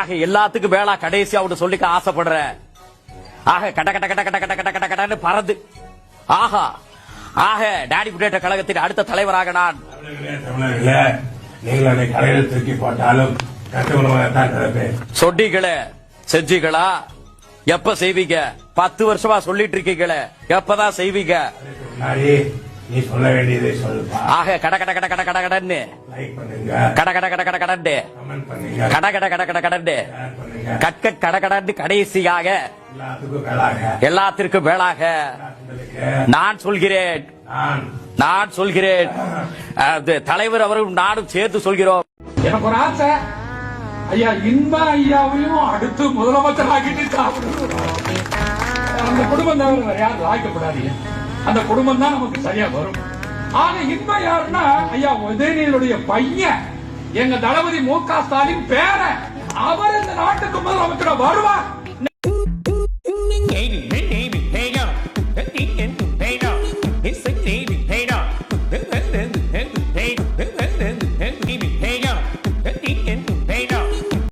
ஆக எல்லாத்துக்கும் வேளா கடைசி அவனு சொல்லிக்க ஆசைப்படுறேன் ஆக கட கட கட கட கட கட கட கடன்னு பறந்து. ஆஹா. ஆக டாடி புடேட்ட கழகத்தின் அடுத்த தலைவராக நான். நீங்கள் அதை கடையில் தூக்கி போட்டாலும் சொன்னீங்களே செஞ்சீங்களா? எப்ப செய்வீங்க? பத்து வருஷமா சொல்லிட்டு இருக்கீங்களே எப்பதான் செய்வீங்க? நீ சொல்ல வேண்டியதை சொல்லுப்பா ஆக கட கட கட கட கட கடன்னு லைக் பண்ணுங்க கட கட கட கட கடன்னு கமெண்ட் பண்ணுங்க கட கட கட கட கடன்னு ஷேர் பண்ணுங்க கற்க கட கடன்னு கடைசியாக எல்லாத்துக்கும் மேலாக எல்லாத்திற்கும் மேலாக நான் சொல்கிறேன் நான் சொல்கிறேன் தலைவர் அவரும் நானும் சேர்த்து சொல்கிறோம் எனக்கு ஒரு ஆசை ஐயா இன்ப ஐயாவையும் அடுத்து முதலமைச்சர் ஆக்கிட்டு அந்த குடும்பம் தவிர யாரும் ஆக்கப்படாதீங்க அந்த குடும்பம் தான் நமக்கு சரியா வரும் ஆனா இன்மை யாருன்னா ஐயா உதயநிதியுடைய பையன் எங்க தளபதி மு க ஸ்டாலின் பேர அவர் இந்த நாட்டுக்கு முதலமைச்சர வருவார் Hey, no. Hey, no. Hey, no.